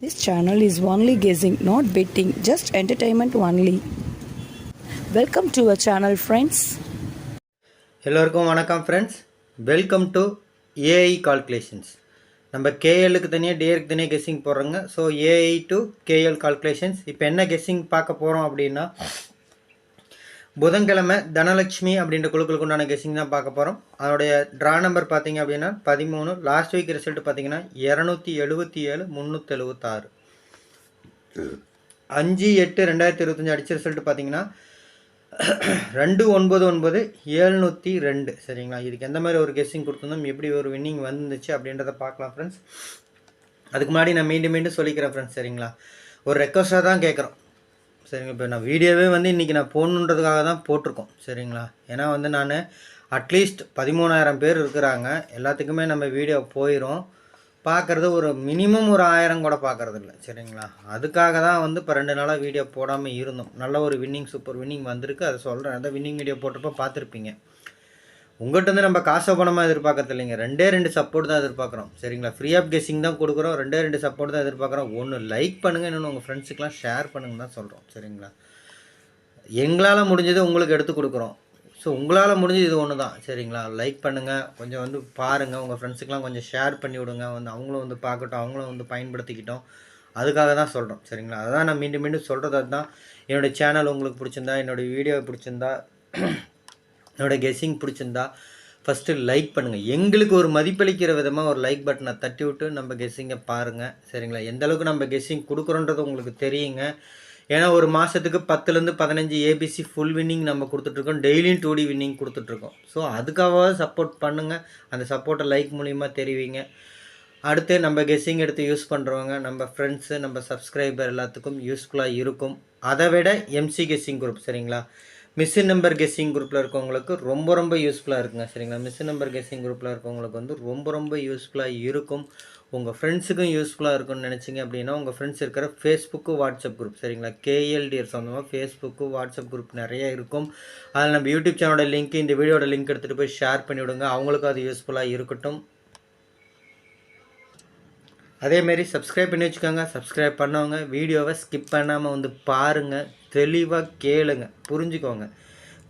This channel is only guessing, not betting, just entertainment only. Welcome to a channel friends எல்லோருக்கும் வணக்கம் friends welcome to AI calculations நம்ம கேஎலுக்கு தனியாக டிஏருக்கு தனியாக guessing போடுறோங்க. So AI to KL calculations இப்போ என்ன கெஸ்ஸிங் பார்க்க போகிறோம் அப்படின்னா புதன்கிழமை தனலட்சுமி அப்படின்ற குழுக்களுக்கு உண்டான கெஸ்ஸிங் தான் பார்க்க போகிறோம் அதோடைய ட்ரா நம்பர் பார்த்தீங்க அப்படின்னா பதிமூணு. லாஸ்ட் வீக் ரிசல்ட் பார்த்தீங்கன்னா இரநூத்தி எழுபத்தி ஏழு முந்நூற்றி எழுபத்தாறு அஞ்சு எட்டு ரெண்டாயிரத்தி இருபத்தஞ்சி அடிச்ச ரிசல்ட் பார்த்தீங்கன்னா ரெண்டு ஒன்பது ஒன்பது ஏழ்நூற்றி ரெண்டு. சரிங்களா? இதுக்கு எந்த மாதிரி ஒரு கெஸ்ஸிங் கொடுத்துருந்தோம்? எப்படி ஒரு வின்னிங் வந்துச்சு அப்படின்றத பார்க்கலாம் ஃப்ரெண்ட்ஸ் அதுக்கு முன்னாடி நான் மீண்டும் மீண்டும் சொல்லிக்கிறேன் ஃப்ரெண்ட்ஸ் சரிங்களா? ஒரு ரெக்வஸ்ட்டாக தான் கேட்குறோம். சரிங்க. இப்போ நான் வீடியோவே வந்து இன்றைக்கி நான் போடணுன்றதுக்காக தான் போட்டிருக்கோம். சரிங்களா? ஏன்னா வந்து நான் அட்லீஸ்ட் பதிமூணாயிரம் பேர் இருக்கிறாங்க. எல்லாத்துக்குமே நம்ம வீடியோ போயிடும் பார்க்குறது ஒரு மினிமம் ஒரு ஆயிரம் கூட பார்க்குறது இல்லை சரிங்களா? அதுக்காக தான் வந்து இப்போ ரெண்டு நாளாக வீடியோ போடாமல் இருந்தோம். நல்ல ஒரு வின்னிங் சூப்பர் வின்னிங் வந்திருக்கு. அதை சொல்கிறேன் அந்த வின்னிங் வீடியோ போட்டப்போ பார்த்துருப்பீங்க உங்கள்கிட்ட வந்து நம்ம காசை பணமாக எதிர்பார்க்கறது இல்லைங்க ரெண்டே ரெண்டு சப்போர்ட் தான் எதிர்பார்க்குறோம். சரிங்களா? ஃப்ரீ ஆஃப் கெஸிங் தான் கொடுக்குறோம். ரெண்டே ரெண்டு சப்போர்ட் தான் எதிர்பார்க்குறோம். ஒன்று லைக் பண்ணுங்கள் இன்னொன்று உங்கள் ஃப்ரெண்ட்ஸுக்கெலாம் ஷேர் பண்ணுங்கன்னு தான் சொல்கிறோம் சரிங்களா? எங்களால் முடிஞ்சது உங்களுக்கு எடுத்து கொடுக்குறோம். ஸோ உங்களால் முடிஞ்சது இது ஒன்று தான். சரிங்களா? லைக் பண்ணுங்கள் கொஞ்சம் வந்து பாருங்கள் உங்கள் ஃப்ரெண்ட்ஸுக்கெலாம் கொஞ்சம் ஷேர் பண்ணி விடுங்க. வந்து அவங்களும் வந்து பார்க்கட்டும். அவங்களும் வந்து பயன்படுத்திக்கிட்டோம். அதுக்காக தான் சொல்கிறோம் சரிங்களா? அதான் நான் மீண்டும் மீண்டும் சொல்கிறது அதுதான். என்னோடய சேனல் உங்களுக்கு பிடிச்சிருந்தா என்னோடய வீடியோ பிடிச்சிருந்தா என்னோடய கெஸ்ஸிங் பிடிச்சிருந்தா ஃபஸ்ட்டு லைக் பண்ணுங்கள் எங்களுக்கு ஒரு மதிப்பளிக்கிற விதமாக ஒரு லைக் பட்டனை தட்டி விட்டு நம்ம கெஸ்ஸிங்கை பாருங்கள் சரிங்களா? எந்த அளவுக்கு நம்ம கெஸ்ஸிங் கொடுக்குறோன்றது உங்களுக்கு தெரியுங்க. ஏன்னா ஒரு மாதத்துக்கு பத்துலேருந்து பதினஞ்சு ஏபிசி ஃபுல் வின்னிங் நம்ம கொடுத்துட்ருக்கோம். டெய்லியும் டூ டி வின்னிங் கொடுத்துட்ருக்கோம். ஸோ அதுக்காக சப்போர்ட் பண்ணுங்கள் அந்த சப்போர்ட்டை லைக் மூலிமா தெரிவிங்க. அடுத்து நம்ம கெஸ்ஸிங் எடுத்து யூஸ் பண்ணுறவங்க நம்ம ஃப்ரெண்ட்ஸு நம்ம சப்ஸ்கிரைபர் எல்லாத்துக்கும் யூஸ்ஃபுல்லாக இருக்கும். அதை விட எம்சி கெஸ்ஸிங் குரூப் சரிங்களா? மிஸ்ஸின் நம்பர் கெஸ்ஸிங் குரூப்பில் இருக்கவங்களுக்கு ரொம்ப ரொம்ப யூஸ்ஃபுல்லாக இருக்குங்க சரிங்களா? மிஸ்ஸு நம்பர் கெஸ்ஸிங் குரூப்பில் இருக்கவங்களுக்கு வந்து ரொம்ப ரொம்ப யூஸ்ஃபுல்லாக இருக்கும். உங்கள் ஃப்ரெண்ட்ஸுக்கும் யூஸ்ஃபுல்லாக இருக்கும்னு நினச்சிங்க அப்படின்னா உங்கள் ஃப்ரெண்ட்ஸ் இருக்கிற ஃபேஸ்புக்கு வாட்ஸ்அப் குரூப் சரிங்களா? கேஎல்டிஎர் சொந்தமாக ஃபேஸ்புக்கு வாட்ஸ்அப் குரூப் நிறைய இருக்கும். அதில் நம்ம யூடியூப் சேனலோட லிங்க் இந்த வீடியோட லிங்க் எடுத்துகிட்டு போய் ஷேர் பண்ணி விடுங்க அவங்களுக்கும் அது யூஸ்ஃபுல்லாக இருக்கட்டும். அதேமாரி சப்ஸ்கிரைப் பண்ணி வச்சுக்கோங்க. சப்ஸ்கிரைப் பண்ணவங்க வீடியோவை ஸ்கிப் பண்ணாமல் வந்து பாருங்கள் தெளிவாக கேளுங்க. புரிஞ்சுக்கோங்க.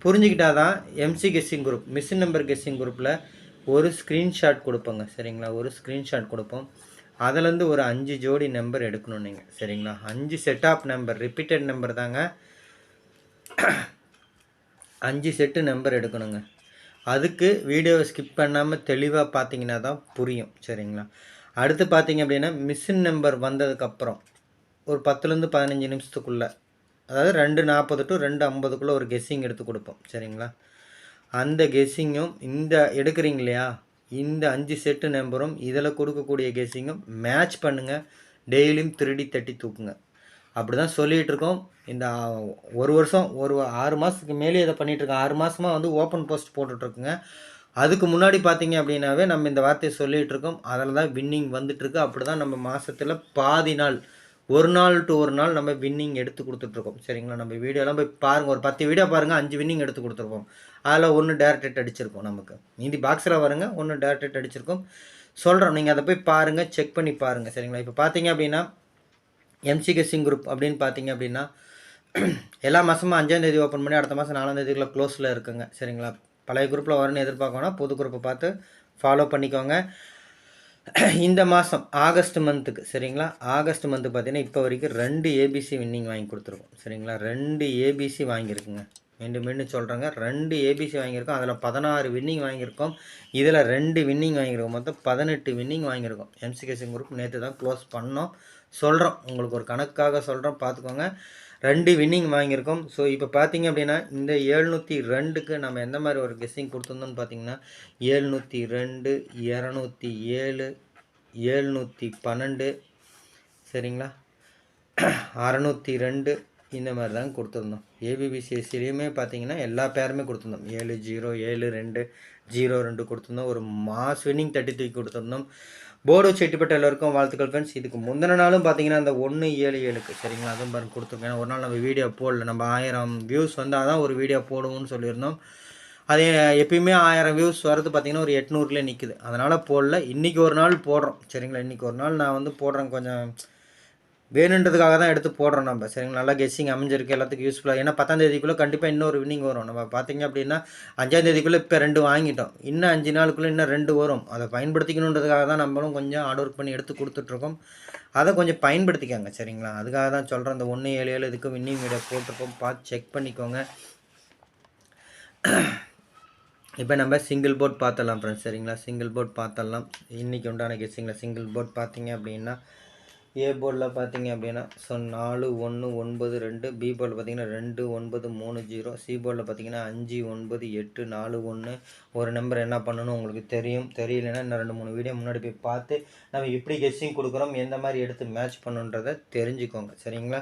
புரிஞ்சுக்கிட்டா தான் MC guessing group machine number guessing குரூப்பில் ஒரு ஸ்க்ரீன்ஷாட் கொடுப்போங்க. சரிங்களா? ஒரு ஸ்க்ரீன்ஷாட் கொடுப்போம். அதுலேருந்து ஒரு அஞ்சு ஜோடி நம்பர் எடுக்கணும் நீங்கள் சரிங்களா? அஞ்சு set of number repeated number தாங்க. அஞ்சு செட்டு நம்பர் எடுக்கணுங்க. அதுக்கு வீடியோவை ஸ்கிப் பண்ணாமல் தெளிவாக பார்த்தீங்கன்னா தான் புரியும். சரிங்களா? அடுத்து பார்த்தீங்க அப்படின்னா மிஷின் நம்பர் வந்ததுக்கப்புறம் ஒரு பத்துலேருந்து பதினஞ்சு நிமிஷத்துக்குள்ளே அதாவது ரெண்டு நாற்பது டு ரெண்டு ஐம்பதுக்குள்ளே ஒரு கெஸ்ஸிங் எடுத்து கொடுப்போம் சரிங்களா? அந்த கெஸ்ஸிங்கும் இந்த எடுக்கிறீங்க இல்லையா? இந்த அஞ்சு செட்டு நம்பரும் இதில் கொடுக்கக்கூடிய கெஸ்ஸிங்கும் மேட்ச் பண்ணுங்கள் டெய்லியும் திருடி தட்டி தூக்குங்க. அப்படி தான் சொல்லிகிட்டு இருக்கோம். இந்த ஒரு வருஷம் ஒரு ஆறு மாதத்துக்கு மேலே இதை பண்ணிகிட்ருக்கோம் ஆறு மாதமாக வந்து ஓப்பன் போஸ்ட் போட்டுட்ருக்குங்க அதுக்கு முன்னாடி பார்த்தீங்க அப்படின்னாவே நம்ம இந்த வார்த்தையை சொல்லிகிட்டு இருக்கோம். அதில் தான் வின்னிங் வந்துட்டுருக்கு அப்படி தான் நம்ம மாதத்தில் பாதி நாள் ஒரு நாள் டு ஒரு நாள் நம்ம வின்னிங் எடுத்து கொடுத்துட்ருக்கோம். சரிங்களா? நம்ம வீடியோலாம் போய் பாருங்கள் ஒரு பத்து வீடியோ பாருங்கள் அஞ்சு வின்னிங் எடுத்து கொடுத்துருப்போம். அதில் ஒன்று டேரக்டட் அடிச்சிருக்கோம் நமக்கு. மீதி பாக்ஸில் வருங்க ஒன்று டேரக்டட் அடிச்சிருக்கோம். சொல்கிறோம் நீங்கள் அதை போய் பாருங்கள் செக் பண்ணி பாருங்கள் சரிங்களா? இப்போ பார்த்தீங்க அப்படின்னா எம்சி கெஸ்ஸிங் குரூப் அப்படின்னு பார்த்தீங்க அப்படின்னா எல்லா மாதமும் அஞ்சாந்தேதி ஓப்பன் பண்ணி அடுத்த மாதம் நாலாந்தேதிக்குள்ளே க்ளோஸில் இருக்குங்க. சரிங்களா? பழைய குரூப்பில் வரும்னு எதிர்பார்க்கணும்னா புது குரூப்பை பார்த்து ஃபாலோ பண்ணிக்கோங்க. இந்த மாதம் ஆகஸ்ட் மந்த்துக்கு சரிங்களா? ஆகஸ்ட் மந்த்து பார்த்தீங்கன்னா இப்போ வரைக்கும் ரெண்டு ஏபிசி வின்னிங் வாங்கி கொடுத்துருக்கோம். சரிங்களா? ரெண்டு ஏபிசி வாங்கியிருக்குங்க. மீண்டும் மீண்டும் சொல்கிறேங்க ரெண்டு ஏபிசி வாங்கியிருக்கோம். அதில் பதினாறு வின்னிங் வாங்கியிருக்கோம். இதில் ரெண்டு வின்னிங் வாங்கியிருக்கோம். மொத்தம் பதினெட்டு வின்னிங் வாங்கியிருக்கோம். எம்சிகேசி குரூப் நேற்று தான் க்ளோஸ் பண்ணோம். சொல்கிறோம் உங்களுக்கு ஒரு கணக்காக சொல்கிறோம் பார்த்துக்கோங்க. ரெண்டு வின்னிங் வாங்கியிருக்கோம். ஸோ இப்போ பார்த்தீங்க அப்படின்னா இந்த ஏழ்நூற்றி ரெண்டுக்கு நம்ம எந்த மாதிரி ஒரு கெஸ்ஸிங் கொடுத்துருந்தோம்னு பார்த்தீங்கன்னா ஏழ்நூற்றி ரெண்டு இரநூத்தி ஏழு ஏழ்நூற்றி பன்னெண்டு சரிங்களா? அறநூற்றி ரெண்டு இந்த மாதிரி தான் கொடுத்துருந்தோம். ஏபிபிசிஎஸ்சிலையுமே பார்த்தீங்கன்னா எல்லா பேருமே கொடுத்துருந்தோம். ஏழு ஜீரோ ஏழு ரெண்டு ஜீரோ ரெண்டு கொடுத்துருந்தோம். ஒரு மாஸ் வின்னிங் தட்டி தூக்கி கொடுத்துருந்தோம். போர்டு செட்டிப்பட்ட எல்லாருக்கும் வாழ்த்துக்கள் ஃப்ரெண்ட்ஸ் இதுக்கு முந்தின நாளும் பார்த்தீங்கன்னா அந்த ஒன்று ஏழு ஏழுக்கு. சரிங்களா? அதுவும் பாருங்க கொடுத்துருக்கேன். ஏன்னா ஒரு நாள் நம்ம வீடியோ போடல. நம்ம ஆயிரம் வியூஸ் வந்தால் தான் ஒரு வீடியோ போடுவோம்னு சொல்லியிருந்தோம். அதே எப்பயுமே ஆயிரம் வியூஸ் வரது பார்த்தீங்கன்னா ஒரு எட்நூறுலேயே நிற்குது அதனால் போடல. இன்றைக்கி ஒரு நாள் போடுறோம். சரிங்களா? இன்றைக்கி ஒரு நாள் நான் வந்து போடுறேன் கொஞ்சம். வேணுன்றதுக்காக தான் எடுத்து போடுறோம் நம்ம. சரிங்களா? நல்லா கெஸ்ஸிங் அமைஞ்சிருக்கு எல்லாத்துக்கும் யூஸ்ஃபுல்லாக ஏன்னா பத்தாம் தேதிக்குள்ளே கண்டிப்பாக இன்னொரு வின்னிங் வரும். நம்ம பார்த்தீங்க அப்படின்னா அஞ்சாம் தேதிக்குள்ளே இப்போ ரெண்டு வாங்கிட்டோம். இன்னும் அஞ்சு நாளுக்குள்ளே இன்னும் ரெண்டு வரும். அதை பயன்படுத்திக்கணுன்றதுக்காக தான் நம்மளும் கொஞ்சம் ஹார்ட் ஒர்க் பண்ணி எடுத்து கொடுத்துட்ருக்கோம். அதை கொஞ்சம் பயன்படுத்திக்கோங்க சரிங்களா? அதுக்காக தான் சொல்கிறேன் இந்த ஒன்று ஏழு ஏழு இதுக்கு வின்னிங் வீடியோ போட்டிருக்கோம். பார்த்து செக் பண்ணிக்கோங்க. இப்போ நம்ம சிங்கிள் போர்ட் பார்த்துடலாம் ஃப்ரெண்ட்ஸ் சரிங்களா? சிங்கிள் போர்ட் பார்த்தலாம் இன்றைக்கி உண்டான கெஸ்ஸிங்கில் சிங்கிள் போர்ட் பார்த்தீங்க அப்படின்னா ஏ போர்டில் பார்த்தீங்க அப்படின்னா ஸோ நாலு ஒன்று ஒன்பது ரெண்டு பி போர்டில் பார்த்தீங்கன்னா ரெண்டு ஒன்பது மூணு ஜீரோ சி போர்டில் பார்த்தீங்கன்னா அஞ்சு ஒன்பது எட்டு நாலு ஒன்று. ஒரு நம்பர் என்ன பண்ணணும் உங்களுக்கு தெரியும். தெரியலன்னா இன்னும் ரெண்டு மூணு வீடியோ முன்னாடி போய் பார்த்து நம்ம எப்படி கெஸ்ஸிங் கொடுக்குறோம் எந்த மாதிரி எடுத்து மேட்ச் பண்ணுன்றதை தெரிஞ்சுக்கோங்க. சரிங்களா?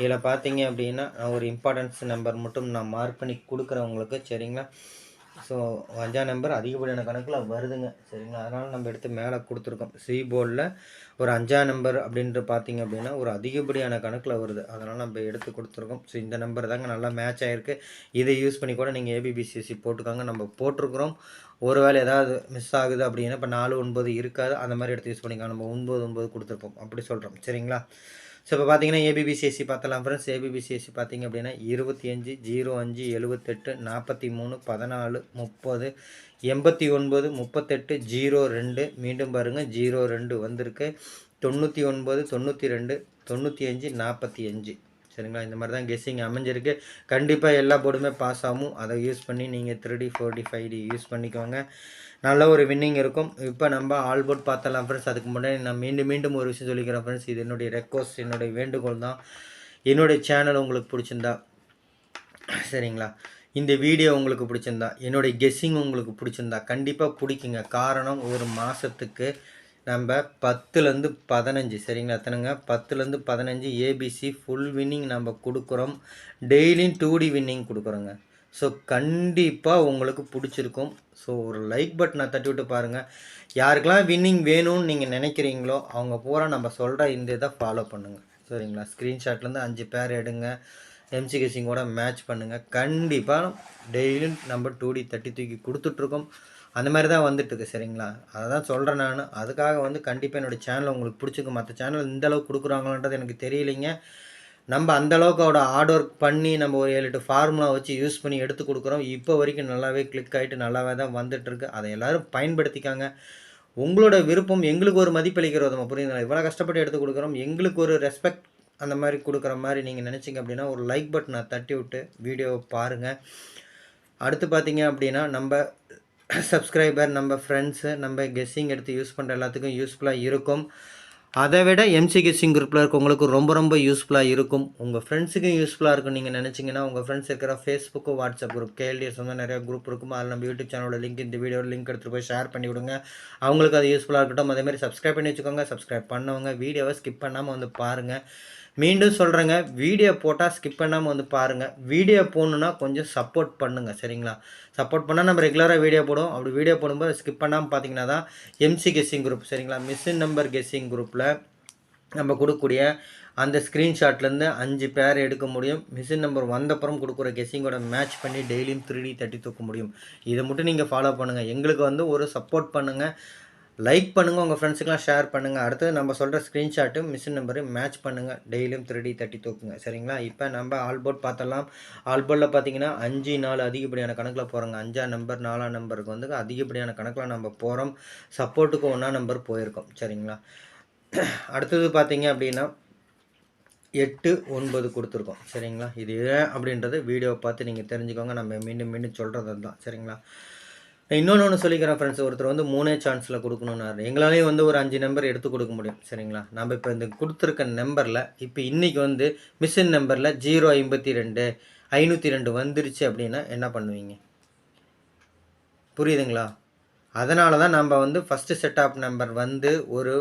இதில் பார்த்தீங்க அப்படின்னா நான் ஒரு இம்பார்ட்டன்ஸ் நம்பர் மட்டும் நான் மார்க் பண்ணி கொடுக்குறேன் உங்களுக்கு. சரிங்களா? ஸோ அஞ்சாம் நம்பர் அதிகப்படியான கணக்கில் வருதுங்க. சரிங்களா? அதனால் நம்ம எடுத்து மேலே கொடுத்துருக்கோம். சி போர்டில் ஒரு அஞ்சாம் நம்பர் அப்படின்ட்டு பார்த்தீங்க அப்படின்னா ஒரு அதிகப்படியான கணக்கில் வருது. அதனால் நம்ம எடுத்து கொடுத்துருக்கோம். ஸோ இந்த நம்பர் தாங்க நல்லா மேட்ச் ஆகிருக்கு இதை யூஸ் பண்ணி கூட நீங்கள் ஏபிபிசிஎஸ்சி போட்டுக்காங்க. நம்ம போட்டிருக்கிறோம். ஒருவேளை ஏதாவது மிஸ் ஆகுது அப்படின்னா இப்போ நாலு ஒன்பது இருக்காது. அந்த மாதிரி எடுத்து யூஸ் பண்ணிக்கலாம் நம்ம ஒன்பது ஒன்பது கொடுத்துருப்போம். அப்படி சொல்கிறோம் சரிங்களா? ஸோ இப்போ பார்த்தீங்கன்னா ஏபிபிசிஎஸ்சி பார்த்தலாம் ஃப்ரெண்ட்ஸ் ஏபிபிசிஎஸ்சி பார்த்தீங்க அப்படின்னா இருபத்தி அஞ்சு ஜீரோ அஞ்சு எழுபத்தெட்டு நாற்பத்தி மூணு பதினாலு முப்பது எண்பத்தி ஒன்பது முப்பத்தெட்டு ஜீரோ ரெண்டு. மீண்டும் பாருங்கள் ஜீரோ ரெண்டு வந்திருக்கு. தொண்ணூற்றி ஒன்பது தொண்ணூற்றி ரெண்டு தொண்ணூற்றி அஞ்சு நாற்பத்தி அஞ்சு. சரிங்களா? இந்த மாதிரி தான் கெஸ்ஸிங் அமைஞ்சிருக்கு. கண்டிப்பாக எல்லா போர்டுமே பாஸ் ஆகும். அதை யூஸ் பண்ணி நீங்கள் three D four D five D use பண்ணிக்கோங்க. நல்ல ஒரு வின்னிங் இருக்கும். இப்போ நம்ம ஆல் போர்ட் பார்த்தலாம் ஃப்ரெண்ட்ஸ் அதுக்கு முன்னாடி நான் மீண்டும் மீண்டும் ஒரு விஷயம் சொல்லிக்கிறேன் ஃப்ரெண்ட்ஸ் இது என்னுடைய ரெக்வஸ்ட் என்னுடைய வேண்டுகோள் தான். என்னுடைய சேனல் உங்களுக்கு பிடிச்சிருந்தா சரிங்களா? இந்த வீடியோ உங்களுக்கு பிடிச்சிருந்தா என்னுடைய கெஸ்ஸிங் உங்களுக்கு பிடிச்சிருந்தா கண்டிப்பாக பிடிக்குங்க. காரணம் ஒரு மாதத்துக்கு நம்ம பத்துலேருந்து பதினஞ்சு சரிங்களா? எத்தனைங்க பத்துலேருந்து பதினஞ்சு ஏபிசி ஃபுல் வின்னிங் நம்ம கொடுக்குறோம். டெய்லியும் டூ டி வின்னிங் கொடுக்குறோங்க. ஸோ கண்டிப்பாக உங்களுக்கு பிடிச்சிருக்கும். ஸோ ஒரு லைக் பட்டனை தட்டி விட்டு பாருங்கள் யாருக்கெல்லாம் வின்னிங் வேணும்னு நீங்கள் நினைக்கிறீங்களோ அவங்க பூரா நம்ம சொல்கிற இந்த இதை ஃபாலோ பண்ணுங்கள் சரிங்களா? ஸ்க்ரீன்ஷாட்லேருந்து அஞ்சு பேர் எடுங்க. எம்சிகேசிங்கோட மேட்ச் பண்ணுங்கள் கண்டிப்பாக டெய்லியும் நம்ம டூ டி தட்டி தூக்கி கொடுத்துட்ருக்கோம். அந்த மாதிரி தான் வந்துட்டுருக்கு சரிங்களா? அதை தான் சொல்கிறேன் நான். அதுக்காக வந்து கண்டிப்பாக என்னோடய சேனல் உங்களுக்கு பிடிச்சிக்கும் மற்ற சேனல் இந்த அளவுக்கு கொடுக்குறாங்களான்றது எனக்கு தெரியலைங்க. நம்ம அந்த அளவுக்கு அவட ஹார்ட் ஒர்க் பண்ணி நம்ம ஒரு ஏழு எட்டு ஃபார்முலா வச்சு யூஸ் பண்ணி எடுத்து கொடுக்குறோம். இப்போ வரைக்கும் நல்லாவே கிளிக் ஆகிட்டு நல்லாவே தான் வந்துட்டுருக்கு. அதை எல்லோரும் பயன்படுத்திக்காங்க. உங்களோட விருப்பம் எங்களுக்கு ஒரு மதிப்பளிக்கிற விதமாக புரியுதுங்களா? இவ்வளோ கஷ்டப்பட்டு எடுத்து கொடுக்குறோம். எங்களுக்கு ஒரு ரெஸ்பெக்ட் அந்த மாதிரி கொடுக்குற மாதிரி நீங்கள் நினச்சிங்க அப்படின்னா ஒரு லைக் பட்டனை தட்டி விட்டு வீடியோவை பாருங்கள் அடுத்து பார்த்தீங்க அப்படின்னா நம்ம சப்ஸ்கிரைபர் நம்ம ஃப்ரெண்ட்ஸு நம்ம கெஸ்ஸிங் எடுத்து யூஸ் பண்ணுற எல்லாத்துக்கும் யூஸ்ஃபுல்லாக இருக்கும். அதை விட எம்சி கெஸ்ஸிங் குரூப்பில் இருக்கவங்களுக்கு ரொம்ப ரொம்ப யூஸ்ஃபுல்லாக இருக்கும். உங்கள் ஃப்ரெண்ட்ஸுக்கும் யூஸ்ஃபுல்லாக இருக்கும் நீங்கள் நினச்சிங்கன்னா உங்கள் ஃப்ரெண்ட்ஸ் இருக்கிற ஃபேஸ்புக்கு வாட்ஸ்அப் குரூப் கேஎல்டிஎஸ் வந்து நிறைய குரூப் இருக்கும். அதில் நம்ம யூடியூப் சேனலோட லிங்க் இந்த வீடியோ லிங்க் எடுத்துகிட்டு போய் ஷேர் பண்ணி விடுங்க. அவங்களுக்கு அது யூஸ்ஃபுல்லாக இருக்கட்டும். அதேமாதிரி சப்ஸ்கிரைப் பண்ணி வச்சுக்கோங்க. சப்ஸ்கிரைப் பண்ணவங்க வீடியோவை ஸ்கிப் பண்ணாமல் வந்து பாருங்கள் மீண்டும் சொல்கிறேங்க வீடியோ போட்டால் ஸ்கிப் பண்ணாமல் வந்து பாருங்கள் வீடியோ போடணுன்னா கொஞ்சம் சப்போர்ட் பண்ணுங்கள் சரிங்களா? சப்போர்ட் பண்ணால் நம்ம ரெகுலராக வீடியோ போடும் அப்படி வீடியோ போடும்போது ஸ்கிப் பண்ணாமல் பார்த்தீங்கன்னா தான் எம்சி கெஸ்ஸிங் குரூப் சரிங்களா? மிஸ்ஸின் நம்பர் கெஸ்ஸிங் குரூப்பில் நம்ம கொடுக்கக்கூடிய அந்த ஸ்க்ரீன்ஷாட்லேருந்து அஞ்சு பேர் எடுக்க முடியும். மிஷின் நம்பர் வந்தப்புறம் கொடுக்குற கெஸ்ஸிங்கோட மேட்ச் பண்ணி டெய்லியும் த்ரீ டி தட்டி தூக்க முடியும். இதை மட்டும் நீங்கள் ஃபாலோ பண்ணுங்கள் எங்களுக்கு வந்து ஒரு சப்போர்ட் பண்ணுங்கள் லைக் பண்ணுங்கள் உங்கள் ஃப்ரெண்ட்ஸுக்கெலாம் ஷேர் பண்ணுங்கள் அடுத்தது நம்ம சொல்கிற ஸ்க்ரீன்ஷாட்டு மிஷின் நம்பரு மேட்ச் பண்ணுங்கள் டெய்லியும் த்ரீ டி தூக்குங்க. சரிங்களா? இப்போ நம்ம ஆல்போர்ட் பார்த்தலாம் ஆல்போர்டில் பார்த்தீங்கன்னா அஞ்சு நாலு அதிகப்படியான கணக்கில் போகிறோங்க அஞ்சாம் நம்பர் நாலாம் நம்பருக்கு வந்து அதிகப்படியான கணக்கில் நம்ம போகிறோம் சப்போர்ட்டுக்கு ஒன்றா நம்பர் போயிருக்கோம். சரிங்களா? அடுத்தது பார்த்தீங்க அப்படின்னா எட்டு ஒன்பது கொடுத்துருக்கோம். சரிங்களா? இது ஏன் அப்படின்றது வீடியோவை பார்த்து நீங்கள் தெரிஞ்சுக்கோங்க. நம்ம மீண்டும் மீண்டும் சொல்கிறது தான் சரிங்களா? இன்னொன்று ஒன்று சொல்லிக்கிறேன் ஃப்ரெண்ட்ஸ் ஒருத்தர் வந்து மூணே சான்ஸில் கொடுக்கணுன்னாரு எங்களாலேயும் வந்து ஒரு அஞ்சு நம்பர் எடுத்து கொடுக்க முடியும். சரிங்களா? நம்ம இப்போ இந்த கொடுத்துருக்க நம்பரில் இப்போ இன்றைக்கி வந்து மிஷின் நம்பரில் ஜீரோ ஐம்பத்தி ரெண்டு ஐநூற்றி ரெண்டு வந்துருச்சு அப்படின்னா என்ன பண்ணுவீங்க? புரியுதுங்களா? அதனால தான் நம்ம வந்து ஃபஸ்ட்டு செட் நம்பர் வந்து ஒரு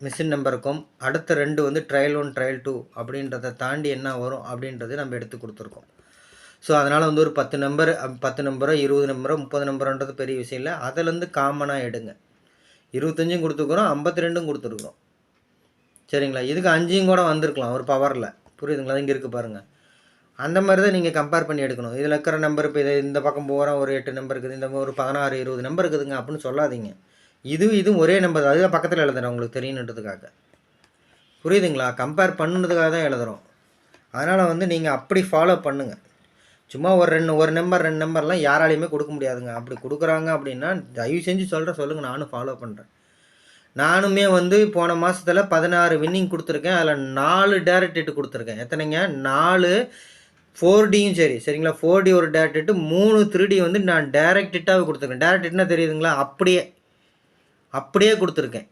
மிஷின் நம்பருக்கும் அடுத்த ரெண்டு வந்து ட்ரையல் ஒன் ட்ரையல் டூ அப்படின்றத தாண்டி என்ன வரும் அப்படின்றது நம்ம எடுத்து கொடுத்துருக்கோம். ஸோ அதனால் வந்து ஒரு பத்து நம்பர் பத்து நம்பரோ இருபது நம்பரோ முப்பது நம்பரோன்றது பெரிய விஷயம் இல்லை. அதுலேருந்து காமனாக எடுங்க. இருபத்தஞ்சும் கொடுத்துருக்குறோம் ஐம்பத்தி ரெண்டும் கொடுத்துருக்குறோம். சரிங்களா? இதுக்கு அஞ்சையும் கூட வந்திருக்கலாம் ஒரு பவரில் புரியுதுங்களா? இங்கே இருக்குது பாருங்கள் அந்த மாதிரி தான் நீங்கள் கம்பேர் பண்ணி எடுக்கணும். இதில் இருக்கிற நம்பர் இப்போ இதை இந்த பக்கம் போகிறோம் ஒரு எட்டு நம்பர் இருக்குது இந்த ஒரு பதினாறு இருபது நம்பர் இருக்குதுங்க அப்படின்னு சொல்லாதீங்க. இது இதுவும் ஒரே நம்பர் தான். அதுதான் பக்கத்தில் எழுதுறேன் உங்களுக்கு தெரியணுன்றதுக்காக. புரியுதுங்களா? கம்பேர் பண்ணுன்றதுக்காக தான் எழுதுகிறோம் அதனால் வந்து நீங்கள் அப்படி ஃபாலோ பண்ணுங்கள் சும்மா ஒரு ரெண்டு ஒரு நம்பர் ரெண்டு நம்பர்லாம் யாராலையுமே கொடுக்க முடியாதுங்க. அப்படி கொடுக்குறாங்க அப்படின்னா தயவு செஞ்சு சொல்கிற சொல்லுங்கள் நானும் ஃபாலோ பண்ணுறேன் நானுமே வந்து போன மாதத்தில் பதினாறு வின்னிங் கொடுத்துருக்கேன். அதில் நாலு டேரக்ட் ஹிட் கொடுத்துருக்கேன். எத்தனைங்க? நாலு ஃபோர் டியும் சரி. சரிங்களா? ஃபோர் டி ஒரு டேரக்ட் ஹிட்டு மூணு த்ரீ டி வந்து நான் டேரக்ட் ஹிட்டாகவே கொடுத்துருக்கேன். டேரக்ட் ஹிட்னா தெரியுதுங்களா? அப்படியே அப்படியே கொடுத்துருக்கேன்.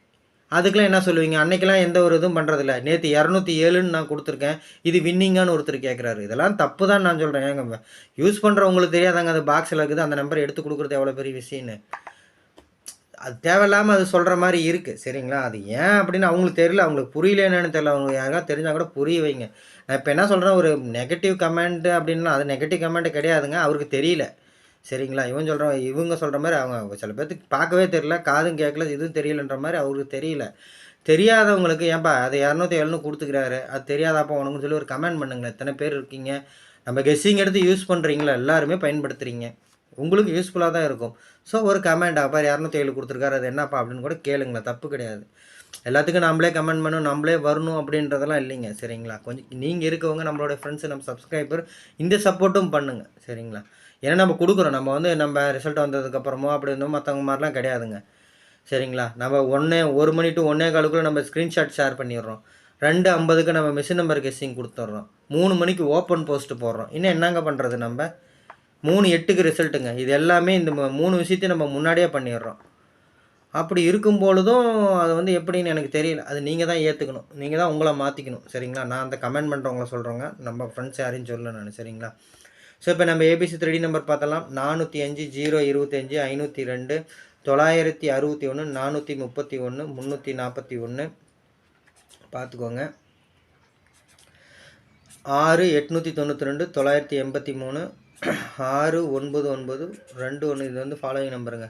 அதுக்கெலாம் என்ன சொல்லுவீங்க? அன்றைக்கெலாம் எந்த ஒரு இதுவும் பண்ணுறதில்ல நேற்று இரநூத்தி ஏழுன்னு நான் கொடுத்துருக்கேன். இது வின்னிங்கான்னு ஒருத்தர் கேட்குறாரு இதெல்லாம் தப்பு தான் நான் சொல்கிறேன் ஏங்க யூஸ் பண்ணுறவங்களுக்கு தெரியாதாங்க அது பாக்ஸில் இருக்குது. அந்த நம்பர் எடுத்து கொடுக்குறது எவ்வளோ பெரிய விஷயம்னு. அது தேவையில்லாமல் அது சொல்கிற மாதிரி இருக்குது சரிங்களா? அது ஏன் அப்படின்னு அவங்களுக்கு தெரியல. அவங்களுக்கு புரியல என்னன்னு தெரியல. அவங்க யாருக்காவது தெரிஞ்சால் கூட புரிய வைங்க. நான் இப்போ என்ன சொல்கிறேன் ஒரு நெகட்டிவ் கமெண்ட் அப்படின்னா அது நெகட்டிவ் கமெண்ட் கிடையாதுங்க. அவருக்கு தெரியல. சரிங்களா? இவன் சொல்கிறான் இவங்க சொல்கிற மாதிரி அவங்க சில பேர்த்துக்கு பார்க்கவே தெரியல காதும் கேட்கல இதுவும் தெரியலன்ற மாதிரி அவருக்கு தெரியல. தெரியாதவங்களுக்கு ஏன்பா அது இரநூத்தி எழுநூறு கொடுத்துக்கிறாரு. அது தெரியாதாப்பா உனக்குன்னு சொல்லி ஒரு கமெண்ட் பண்ணுங்களேன். எத்தனை பேர் இருக்கீங்க. நம்ம கெஸ்ஸிங் எடுத்து யூஸ் பண்ணுறீங்களா எல்லாருமே பயன்படுத்துகிறீங்க உங்களுக்கு யூஸ்ஃபுல்லாக தான் இருக்கும். ஸோ ஒரு கமெண்ட் அப்பா இரநூத்தி ஏழு கொடுத்துருக்காரு. அது என்னப்பா? அப்படின்னு கூட கேளுங்களேன். தப்பு கிடையாது. எல்லாத்துக்கும் நம்மளே கமெண்ட் பண்ணணும் நம்மளே வரணும் அப்படின்றதெல்லாம் இல்லைங்க. சரிங்களா? கொஞ்சம் நீங்கள் இருக்கவங்க நம்மளோட ஃப்ரெண்ட்ஸு நம்ம சப்ஸ்கிரைபர் இந்த சப்போர்ட்டும் பண்ணுங்கள் சரிங்களா? ஏன்னா நம்ம கொடுக்குறோம். நம்ம வந்து நம்ம ரிசல்ட் வந்ததுக்கப்புறமோ அப்படி இருந்தோம் மற்றவங்க மாதிரிலாம் கிடையாதுங்க. சரிங்களா? நம்ம ஒன்றே ஒரு மணி டு ஒன்றே காலுக்குள்ளே நம்ம ஸ்க்ரீன்ஷாட் ஷேர் பண்ணிடுறோம். ரெண்டு ஐம்பதுக்கு நம்ம மிஷின் நம்பர் கெஸ்ஸிங் கொடுத்துட்றோம். மூணு மணிக்கு ஓப்பன் போஸ்ட்டு போடுறோம். இன்னும் என்னங்க பண்ணுறது நம்ம? மூணு எட்டுக்கு ரிசல்ட்டுங்க இது எல்லாமே இந்த ம- மூணு விஷயத்தையும் நம்ம முன்னாடியே பண்ணிடுறோம். அப்படி இருக்கும் பொழுதும் அது வந்து எப்படின்னு எனக்கு தெரியல. அது நீங்கள் தான் ஏற்றுக்கணும் நீங்கள் தான் உங்களை மாற்றிக்கணும் சரிங்களா? நான் அந்த கமெண்ட் பண்ணுறவங்கள சொல்கிறோங்க நம்ம ஃப்ரெண்ட்ஸ் யாரையும் சொல்ல நான் சரிங்களா? ஸோ இப்போ நம்ம ஏபிசி த்ரீ நம்பர் பார்த்தலாம் நானூற்றி அஞ்சு ஜீரோ இருபத்தஞ்சி ஐநூற்றி ரெண்டு தொள்ளாயிரத்தி அறுபத்தி ஒன்று நானூற்றி முப்பத்தி ஒன்று முந்நூற்றி நாற்பத்தி ஒன்று பார்த்துக்கோங்க. ஆறு எட்நூற்றி தொண்ணூற்றி ரெண்டு தொள்ளாயிரத்தி எண்பத்தி மூணு ஆறு ஒன்பது ஒன்பது ரெண்டு ஒன்று இது வந்து ஃபாலோயிங் நம்பருங்க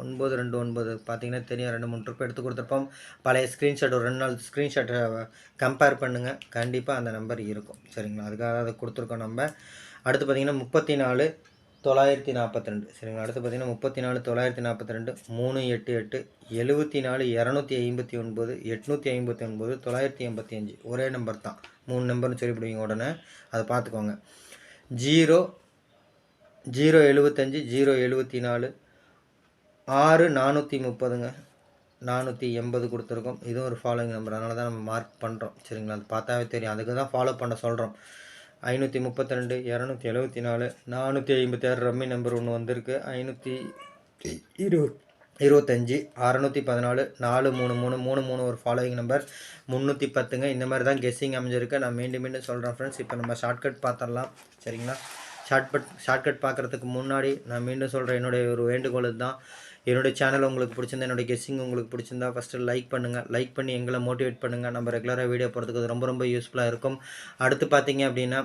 ஒன்பது ரெண்டு ஒன்பது. பார்த்தீங்கன்னா தெரியும். ரெண்டு மூணு ட்ரிப் எடுத்து கொடுத்துருப்போம். பழைய ஸ்க்ரீன்ஷாட் ஒரு ரெண்டு நாள் ஸ்க்ரீன்ஷாட்டை கம்பேர் பண்ணுங்கள் கண்டிப்பாக அந்த நம்பர் இருக்கும். சரிங்களா? அதுக்காக அதை கொடுத்துருக்கோம் நம்ம. அடுத்து பார்த்தீங்கன்னா முப்பத்தி நாலு தொள்ளாயிரத்தி நாற்பத்தி ரெண்டு சரிங்களா? அடுத்து பார்த்தீங்கன்னா முப்பத்தி நாலு தொள்ளாயிரத்தி நாற்பத்தி ரெண்டு மூணு எட்டு எட்டு எழுபத்தி நாலு இரநூத்தி ஐம்பத்தி ஒன்பது எட்நூற்றி ஐம்பத்தி ஒன்பது தொள்ளாயிரத்தி எண்பத்தி அஞ்சு. ஒரே நம்பர் தான். மூணு நம்பர்னு சொல்லிவிடுவீங்க உடனே. அதை பார்த்துக்கோங்க. ஜீரோ ஜீரோ எழுபத்தஞ்சி ஜீரோ எழுபத்தி நாலு ஆறு நானூற்றி முப்பதுங்க. நானூற்றி எண்பது கொடுத்துருக்கோம். இதுவும் ஒரு ஃபாலோவிங் நம்பர் அதனால தான் நம்ம மார்க் பண்ணுறோம் சரிங்களா? அது பார்த்தாவே தெரியும். அதுக்கு தான் ஃபாலோ பண்ண சொல்கிறோம் ஐநூற்றி முப்பத்தி ரெண்டு இரநூத்தி எழுபத்தி நாலு நானூற்றி ஐம்பத்தி ஆறு ரம்மி நம்பர் ஒன்று வந்திருக்கு. ஐநூற்றி இரு இருபத்தஞ்சி அறநூற்றி பதினாலு நாலு மூணு மூணு மூணு மூணு ஒரு ஃபாலோயிங் நம்பர் முந்நூற்றி பத்துங்க. இந்த மாதிரி தான் கெஸ்ஸிங் அமைஞ்சிருக்கு. நான் மீண்டும் மீண்டும் சொல்கிறேன் ஃப்ரெண்ட்ஸ் இப்போ நம்ம ஷார்ட்கட் பார்த்துடலாம். சரிங்களா? ஷார்ட்கட் ஷார்ட்கட் பார்க்குறதுக்கு முன்னாடி நான் மீண்டும் சொல்கிறேன் என்னுடைய ஒரு வேண்டுகோள் தான் என்னுடைய சேனல் உங்களுக்கு பிடிச்சிருந்தா என்னுடைய கெஸ்ஸிங் உங்களுக்கு பிடிச்சிருந்தா ஃபஸ்ட்டு லைக் பண்ணுங்கள் லைக் பண்ணி எங்களை மோட்டிவேட் பண்ணுங்கள் நம்ம ரெகுலராக வீடியோ போகிறதுக்கு ரொம்ப ரொம்ப யூஸ்ஃபுல்லாக இருக்கும். அடுத்து பார்த்தீங்க அப்படின்னா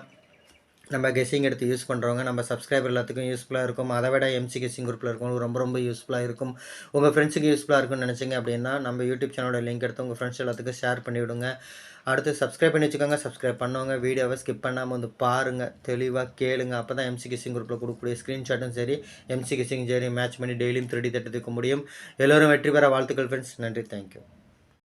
நம்ம கெஸ்ஸிங் எடுத்து யூஸ் பண்ணுறவங்க நம்ம சப்ஸ்கிரைபர் எல்லாத்துக்கும் யூஸ்ஃபுல்லாக இருக்கும். அதை விட எம்சி கெஸ்ஸிங் குரூப்பில் இருக்கும் ரொம்ப ரொம்ப யூஸ்ஃபுல்லாக இருக்கும். உங்கள் ஃப்ரெண்ட்ஸுக்கு யூஸ்ஃபுல்லாக இருக்கும்னு நினச்சிங்க அப்படின்னா நம்ம யூடியூப் சேனலோட லிங்க் எடுத்து உங்கள் ஃப்ரெண்ட்ஸ் எல்லாத்துக்கும் ஷேர் பண்ணிவிடுங்க. அடுத்து சப்ஸ்கிரைப் பண்ணி வச்சுக்கோங்க. சப்ஸ்கிரைப் பண்ணுவாங்க வீடியோவை ஸ்கிப் பண்ணாமல் வந்து பாருங்கள் தெளிவாக கேளுங்க. அப்போ தான் எம்சி கிசிங் குரூப்பில் கொடுக்கக்கூடிய ஸ்க்ரீன்ஷாட்டும் சரி எம்சி கிசிங் சரி மேட்ச் பண்ணி டெய்லியும் திருடி தட்டு முடியும். எல்லோரும் வெற்றி பெற வாழ்த்துக்கள் ஃப்ரெண்ட்ஸ் நன்றி. தேங்க்யூ